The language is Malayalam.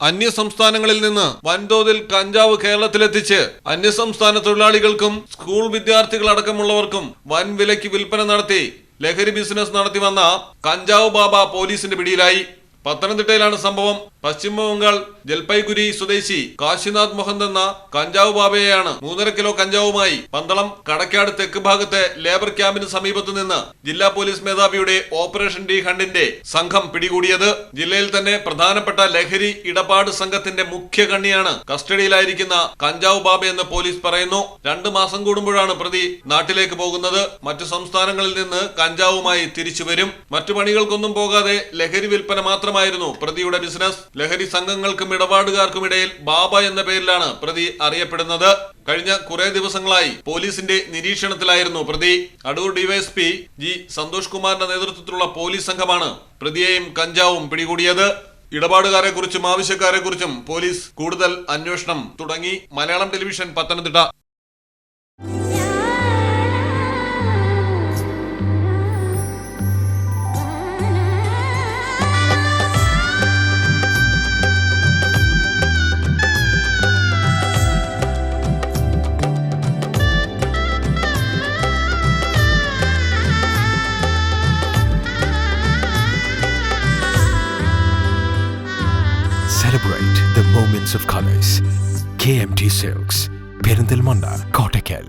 അന്യ സംസ്ഥാനങ്ങളിൽ നിന്ന് വൻതോതിൽ കഞ്ചാവ് കേരളത്തിലെത്തിച്ച് അന്യ സംസ്ഥാന തൊഴിലാളികൾക്കും സ്കൂൾ വിദ്യാർത്ഥികളടക്കമുള്ളവർക്കും വൻ വിലയ്ക്ക് വിൽപ്പന നടത്തി ലഹരി ബിസിനസ് നടത്തി വന്ന കഞ്ചാവ് ബാബ പോലീസിന്റെ പിടിയിലായി. പത്തനംതിട്ടയിലാണ് സംഭവം. പശ്ചിമ ബംഗാൾ ജൽപൈഗുരി സ്വദേശി കാശിനാഥ് മോഹൻ എന്ന കഞ്ചാവ് ബാബയെയാണ് മൂന്നര കിലോ കഞ്ചാവുമായി പന്തളം കടക്കാട് തെക്ക് ഭാഗത്തെ ലേബർ ക്യാമ്പിന് സമീപത്തു നിന്ന് ജില്ലാ പോലീസ് മേധാവിയുടെ ഓപ്പറേഷൻ ഡി ഹണ്ടിന്റെ സംഘം പിടികൂടിയത്. ജില്ലയിൽ തന്നെ പ്രധാനപ്പെട്ട ലഹരി ഇടപാട് സംഘത്തിന്റെ മുഖ്യ കണ്ണിയാണ് കസ്റ്റഡിയിലായിരിക്കുന്ന കഞ്ചാവ് ബാബ എന്ന് പോലീസ് പറയുന്നു. രണ്ടു മാസം കൂടുമ്പോഴാണ് പ്രതി നാട്ടിലേക്ക് പോകുന്നത്. മറ്റു സംസ്ഥാനങ്ങളിൽ നിന്ന് കഞ്ചാവുമായി തിരിച്ചു വരും. മറ്റു പണികൾക്കൊന്നും പോകാതെ ലഹരി വിൽപ്പന മാത്രമായിരുന്നു പ്രതിയുടെ ബിസിനസ്. ലഹരി സംഘങ്ങൾക്കും ഇടപാടുകാർക്കും ഇടയിൽ ബാബ എന്ന പേരിലാണ് പ്രതി അറിയപ്പെടുന്നത്. കഴിഞ്ഞ കുറെ ദിവസങ്ങളായി പോലീസിന്റെ നിരീക്ഷണത്തിലായിരുന്നു പ്രതി. അടൂർ ഡിവൈഎസ്പി ജി സന്തോഷ് കുമാറിന്റെ നേതൃത്വത്തിലുള്ള പോലീസ് സംഘമാണ് പ്രതിയെയും കഞ്ചാവും പിടികൂടിയത്. ഇടപാടുകാരെ കുറിച്ചും ആവശ്യക്കാരെ കുറിച്ചും പോലീസ് കൂടുതൽ അന്വേഷണം തുടങ്ങി. Malayalam television Pathanamthitta. Celebrate the moments of colors. KMT Silks, Perindalmanda, Kottakkal.